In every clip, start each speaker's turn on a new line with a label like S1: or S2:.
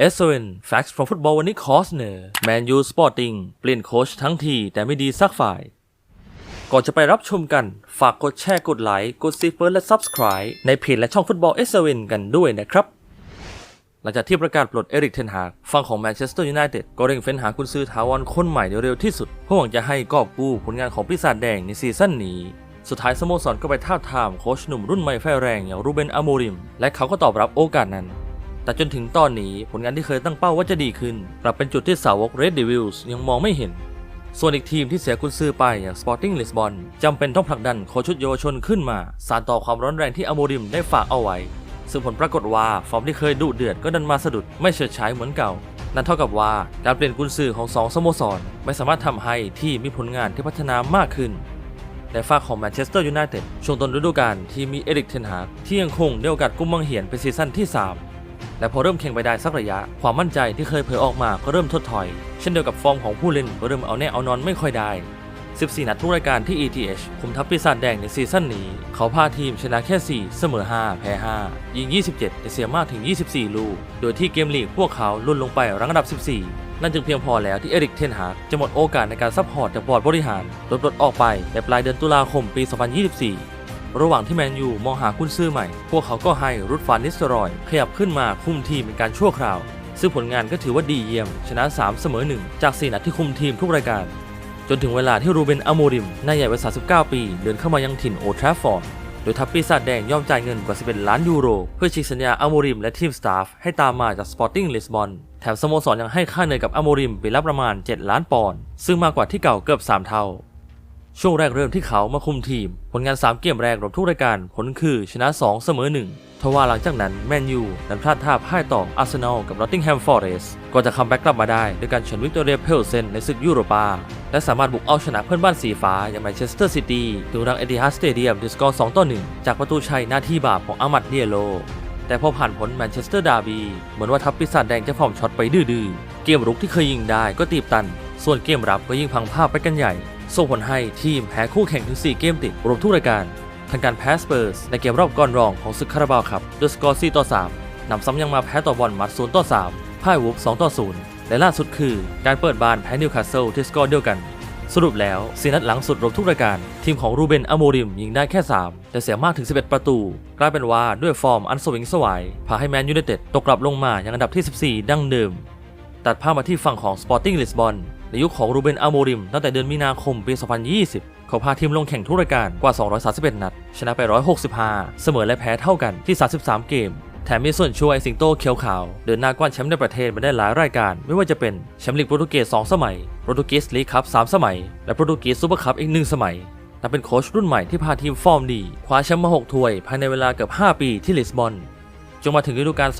S1: s อ n Facts from Football วันนี้คอสเนอร์แมนยูสปอร์ติงเปลี่ยนโค้ชทั้งทีแต่ไม่ดีสักฝ่าย ก่อนจะไปรับชมกัน ฝากกดแชร์กดไลค์ กดซีเฟิร์และ Subscribe ในเพจและช่องฟุตบอล s อ n กันด้วยนะครับ หลังจากที่ประกาศปลดเอริกเทนฮากฝั่งของแมนเชสเตอร์ยูไนเต็ดก็เร่งเฟ้นหากุนซื้อถาวรคนใหม่เร็วที่สุดเพื่อหวังจะให้กอบกู้ผลงานของปีศาจแดงในซีซั่นนี้สุดท้ายสโมสรก็ไปท้าทามโค้ชหนุ่มรุ่นใหม่ไฟแรงอย่างรูเบนอาโมริม และเขาก็ตอบรับโอกาสนั้น แต่จนถึงตอนนี้ผลงานที่เคยตั้งเป้าว่าจะดีขึ้น กลับเป็นจุดที่สาวก Red Devils ยังมองไม่เห็น ส่วนอีกทีมที่เสียกุนซือไปอย่าง Sporting Lisbon จำเป็นต้องผลักดันโคชุดเยาวชนขึ้นมา สานต่อความร้อนแรงที่อโมริมได้ฝากเอาไว้ ซึ่งผลปรากฏว่าฟอร์มที่เคยดุเดือดก็ดันมาสะดุดไม่เฉิดฉายเหมือนเก่า นั่นเท่ากับว่าการเปลี่ยนกุนซือของสองสโมสรไม่สามารถทำให้ที่มีผลงานที่พัฒนามากขึ้นในฝากของแมนเชสเตอร์ยูไนเต็ดช่วงต้นฤดูกาลที่มีเอริกเทนฮากที่ยังคงได้โอกาสกุมมังเหียนเป็นซีซั่นที่ 3 และพอเริ่มแข่งไปได้สักระยะ ความมั่นใจที่เคยเผยออกมาก็เริ่มถดถอย เช่นเดียวกับฟอร์มของผู้เล่นก็เริ่มเอาแน่เอานอนไม่ค่อยได้ 14 นัดทุกรายการที่ ETH คุมทัพปีศาจแดงในซีซั่นนี้ เขาพาทีมชนะแค่ 4 เสมอ 5 แพ้ 5 ยิง 27แต่เสียมากถึง 24 ลูก โดยที่เกมลีกพวกเขาลุ่นลงไปรั้งอันดับ 14นั่นจึงเพียงพอแล้วที่เอริกเทนฮากจะหมดโอกาสในการซัพพอร์ตจากบอร์ดบริหารลดลดออกไปในปลายเดือนตุลาคมปี 2024 ระหว่างที่แมนยูมองหากุนซื้อใหม่ พวกเขาก็ให้รุดฟานนิสเตอรอย ขยับขึ้นมาคุมทีมเป็นการชั่วคราว ซึ่งผลงานก็ถือว่าดีเยี่ยม ชนะ 3 เสมอ 1 จาก 4 นัดที่คุมทีมทุกรายการ จนถึงเวลาที่รูเบนอโมริมนายใหญ่วัย39 ปี เดินเข้ามายังถิ่นโอทราฟอร์ดโดยทัพปีศาจแดงยอมจ่ายเงินกว่า 11 ล้านยูโร เพื่อฉีกสัญญาอโมริมและทีมสตาฟให้ตามมาจากสปอร์ติ้งลิสบอนแถมสโมสรยังให้ค่าเหนื่อยกับอโมริมปีละประมาณ 7 ล้านปอนด์ซึ่งมากกว่าที่เก่าเกือบ 3 เท่า ช่วงแรกเริ่มที่เขามาคุมทีม ผลงาน 3 เกมแรกรวมทุกรายการผลคือชนะ 2 เสมอ 1 ทว่าหลังจากนั้นแมนยูนั้นพลาดท่าพ่ายต่ออาร์เซนอลกับนอตติงแฮมฟอร์เรสก่อนจะคัมแบ็กกลับมาได้ด้วยการชนะวิกตอเรียเพลเซนในศึกยูโรปา และสามารถบุกเอาชนะเพื่อนบ้านสีฟ้า อย่างแมนเชสเตอร์ซิตี้ถึงรังเอติฮัดสเตเดียมด้วยสกอร์2ต่อ1จากประตูชัยหน้าที่บาปของอามัดเดียโลแต่พอผ่านผลแมนเชสเตอร์ดาร์บีเหมือนว่าทัพปีศาจแดงจะฟอร์มช็อตไปดื้อๆเกมรุกที่เคยยิงได้ก็ตีบตัน ส่วนเกมรับก็ยิ่งพังภาพไปกันใหญ่ ส่งผลให้ทีมแพ้คู่แข่งถึง 4 เกมติดรวมทุกรายการทางการแพ้สเปอร์สในเกมรอบก่อนรองของศึกคาราบาวครับด้วยสกอร์ 4 ต่อ 3 นำซ้ำยังมาแพ้ต่อบอลมัด 0 ต่อ 3 พ่ายวูฟ 2 ต่อ 0 และล่าสุดคือการเปิดบ้านแพ้นิวคาสเซิลที่สกอร์เดียวกัน สรุปแล้วสีนัดหลังสุดรวมทุกรายการ ทีมของรูเบนอโมริมยิงได้แค่ 3 แต่เสียมากถึง 11 ประตู กลายเป็นว่าด้วยฟอร์มอันสวิงสวายพาให้แมนยูไนเต็ดตกกลับลงมาอยังอันดับที่ 14 ดั้งเดิม ตัดภาพมาที่ฝั่งของ Sporting Lisbon ในยุคของรูเบนอาโมริมตั้งแต่เดือนมีนาคมปี 2020 เขาพาทีมลงแข่งทุกรายการกว่า 231 นัด ชนะไป 165 เสมอและแพ้เท่ากันที่ 33 เกม แถมมีส่วนช่วยสิงโตเขียวขาว เดินหน้ากว้านแชมป์ในประเทศมาได้หลายรายการ ไม่ว่าจะเป็นแชมป์ลีกโปรตุเกส 2 สมัย โปรตุเกสลีกคัพ 3 สมัย และโปรตุเกสซูเปอร์คัพอีก 1 สมัยและเป็นโค้ชรุ่นใหม่ที่พาทีมฟอร์มดี คว้าแชมป์มา 6 ถ้วย ภายในเวลาเกือบ 5 ปีที่ลิสบอน จนมาถึงฤดูกาล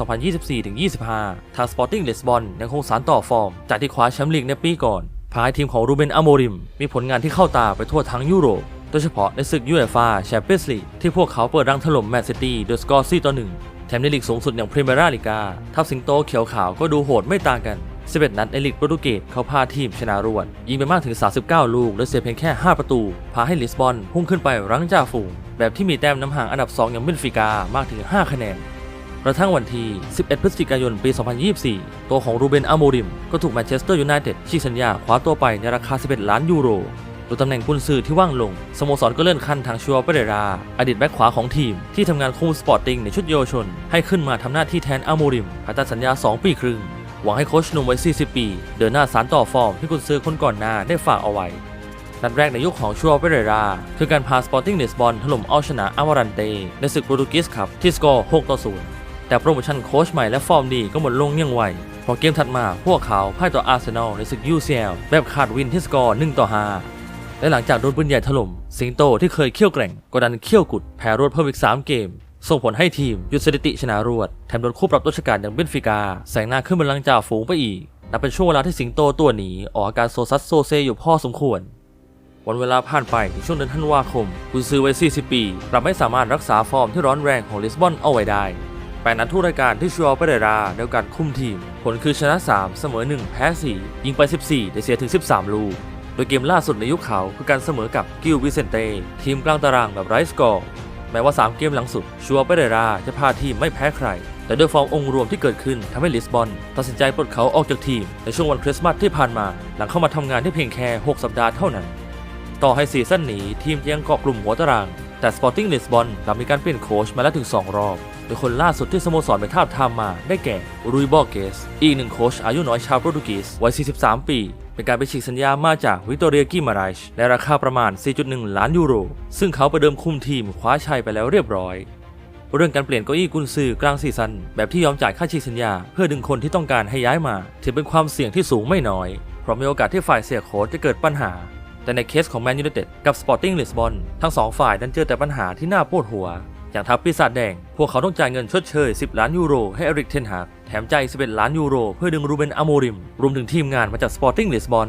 S1: 2024-25 ทาง Sporting Lisbon ยังคงสานต่อฟอร์ม จากที่คว้าแชมป์ลีกในปีก่อนพาให้ทีมของรูเบนอโมริม มีผลงานที่เข้าตาไปทั่วทั้งยุโรป โดยเฉพาะในศึกยูเอฟ่าแชมเปี้ยนส์ลีกที่พวกเขาเปิดรังถล่มแมนซิตี้โดยสกอร์4ต่อ1แถมในลีกสูงสุดอย่างพรีเมียร์ลีกาทัพสิงโตเขียวขาวก็ดูโหดไม่ต่างกัน 11 นัดในลีกโปรตุเกสเขาพาทีมชนะรวด ยิงไปมากถึง 39 ลูก และเสียเพียงแค่ 5 ประตู พาให้ลิสบอนพุ่งขึ้นไปรั้งจ่าฝูง แบบที่มีแต้มน้ำห่างอันดับ 2 อย่างเบนฟิกามากถึง 5 คะแนน กระทั่งวันที่ 11 พฤศจิกายน ปี 2024 ตัวของรูเบนอโมริม ก็ถูกแมนเชสเตอร์ยูไนเต็ดชี้สัญญาคว้าตัวไปในราคา 11 ล้านยูโรโดยตำแหน่งกุนซือที่ว่างลง สโมสรก็เลื่อนขั้นทางชัวเปเรรา อดีตแบ็คขวาของทีม ที่ทำงานคุมสปอร์ติ้งในชุดเยาวชน ให้ขึ้นมาทำหน้าที่แทนอโมริมภายใต้สัญญา 2 ปีครึ่ง หวังให้โค้ชหนุ่มวัย 40 ปี เดินหน้าสานต่อฟอร์มที่กุนซือคนก่อนหน้าได้ฝากเอาไว้นัดแรกในยุคของชัวเปเรรา คือการพาสปอร์ติ้งเนสบอลถล่มเอาชนะอาวารันเตในศึกโปรตุเกสครับที่สกอร์ 6 ต่อ 0 แต่โปรโมชั่นโค้ชใหม่และฟอร์มดีก็หมดลงเงี่ยงไวพอเกมถัดมาพวกเขาพ่ายต่ออาร์เซนอลในศึก UCL แบบขาดวินที่สกอร์1ต่อ5และหลังจากโดนปืนใหญ่ถล่ม สิงโตที่เคยเขี้ยวแกร่งก็ดันเขี้ยวกุดแพ้รวดเพิ่มอีก 3 เกม ส่งผลให้ทีมหยุดสถิติชนะรวด แถมโดนคู่ปรับตัวชกาจอย่างเบนฟิกา แสงหน้าขึ้นบนลังจ่าฝูงไปอีกนับเป็นช่วงเวลาที่สิงโตตัวหนีออกอาการโซซัสโซเซอยู่พอสมควรวันเวลาผ่านไปในช่วงเดือนธันวาคมกุนซือวัย40 ปีกลับไม่สามารถรักษาฟอร์มที่ร้อนแรงของลิสบอนเอาไว้ได้ แปดนัดทุกรายการที่ชัวเปเรราในโอกาสคุมทีม ผลคือชนะ 3 เสมอ 1 แพ้ 4 ยิงไป 14 แต่เสียถึง 13 ลูก โดยเกมล่าสุดในยุคเขาคือการเสมอกับกิลวิเซนเต ทีมกลางตารางแบบไร้สกอร์ แม้ว่า 3 เกมหลังสุด ชัวเปเรราจะพาทีมไม่แพ้ใคร แต่ด้วยฟอร์มองค์รวมที่เกิดขึ้นทำให้ลิสบอนตัดสินใจปลดเขาออกจากทีมในช่วงวันคริสต์มาสที่ผ่านมา หลังเข้ามาทำงานได้เพียงแค่6สัปดาห์เท่านั้น ต่อให้ซีซั่นนี้ทีมยังเกาะกลุ่มหัวตาราง แต่ Sporting Lisbon กลับมีการเปลี่ยนโค้ชมาแล้วถึง 2 รอบ โดยคนล่าสุดที่สโมสรไปทาบทามมาได้แก่รุยบอเกส อีกหนึ่งโค้ชอายุน้อยชาวโปรตุเกสวัย 43 ปี เป็นการไปฉีกสัญญามาจากวิตอเรียกิมาไรชในราคาประมาณ 4.1 ล้านยูโร ซึ่งเขาไปเดิมคุมทีมคว้าชัยไปแล้วเรียบร้อยเรื่องการเปลี่ยนเก้าอี้กุนซือกลางซีซั่นแบบที่ยอมจ่ายค่าฉีกสัญญา เพื่อดึงคนที่ต้องการให้ย้ายมา ถือเป็นความเสี่ยงที่สูงไม่น้อย เพราะมีโอกาสที่ฝ่ายเสียโค้ชจะเกิดปัญหา แต่ในเคสของแมนยู i นเต็ดกับ Sporting Lisbon ทั้งสองฝ่ายนั้นเจอแต่ปัญหาที่น่าปวดหัว อย่างทัพปีศาจแดง พวกเขาต้องจ่ายเงินชดเชย 10 ล้านยูโรให้อริกเทนฮากแถมใจ 11 ล้านยูโร เพื่อดึงรูเบนอโมริม รวมถึงทีมงานมาจาก Sporting Lisbon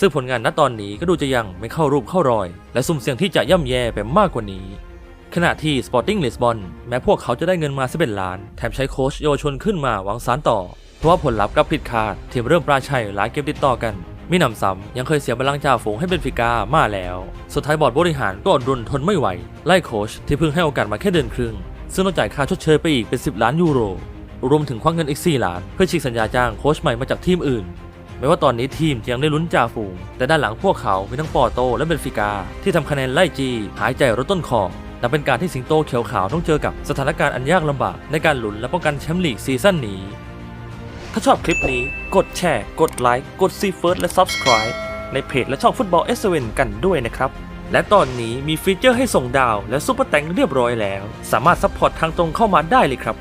S1: ซึ่งผลงานณตอนนี้ก็ดูจะยังไม่เข้ารูปเข้ารอย และสุ่มเสี่ยงที่จะย่ำแย่ไปมากกว่านี้ ขณะที่ Sporting Lisbon แม้พวกเขาจะได้เงินมา11ล้าน แถมใช้โค้ชเยชนขึ้นมาหวังสารต่อ เพราะว่าผลลัพธ์กลับผิดคาดทีมเริ่มปราชัยหลายเกมติดต่อกัน มิหนำซ้ำยังเคยเสียบัลลังก์จ่าฝูงให้เบนฟิก้ามาแล้ว สุดท้ายบอร์ดบริหารก็อดรนทนไม่ไหว ไล่โค้ชที่เพิ่งให้โอกาสมาแค่เดือนครึ่ง ซึ่งต้องจ่ายค่าชดเชยไปอีกเป็น 10 ล้านยูโร รวมถึงควักเงินอีก 4 ล้าน เพื่อฉีกสัญญาจ้างโค้ชใหม่มาจากทีมอื่นแม้ว่าตอนนี้ทีมยังได้ลุ้นจ่าฝูง แต่ด้านหลังพวกเขามีทั้งปอโต และเบนฟิกา ที่ทำคะแนนไล่จี หายใจรถต้นคอนับเป็นการที่สิงโตเขียวขาวต้องเจอกับสถานการณ์อันยากลำบากในการลุ้นและป้องกันแชมป์ลีกซีซั่นนี้ ถ้าชอบคลิปนี้กดแชร์ กดไลค์ กดซีเฟิร์สและ Subscribe ในเพจและช่องฟุตบอลเอสเวนกันด้วยนะครับ และตอนนี้มีฟีเจอร์ให้ส่งดาวและซุปเปอร์แตงเรียบร้อยแล้ว สามารถซัพพอร์ตทางตรงเข้ามาได้เลยครับ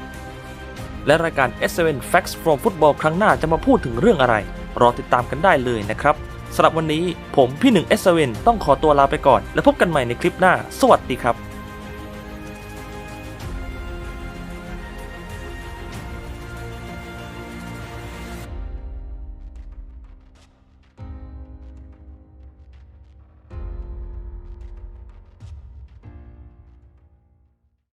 S1: และรายการ S7 Facts from Football ครั้งหน้าจะมาพูดถึงเรื่องอะไร รอติดตามกันได้เลยนะครับสำหรับวันนี้ผมพี่หนึ่ง S7 ต้องขอตัวลาไปก่อน แล้วพบกันใหม่ในคลิปหน้า สวัสดีครับ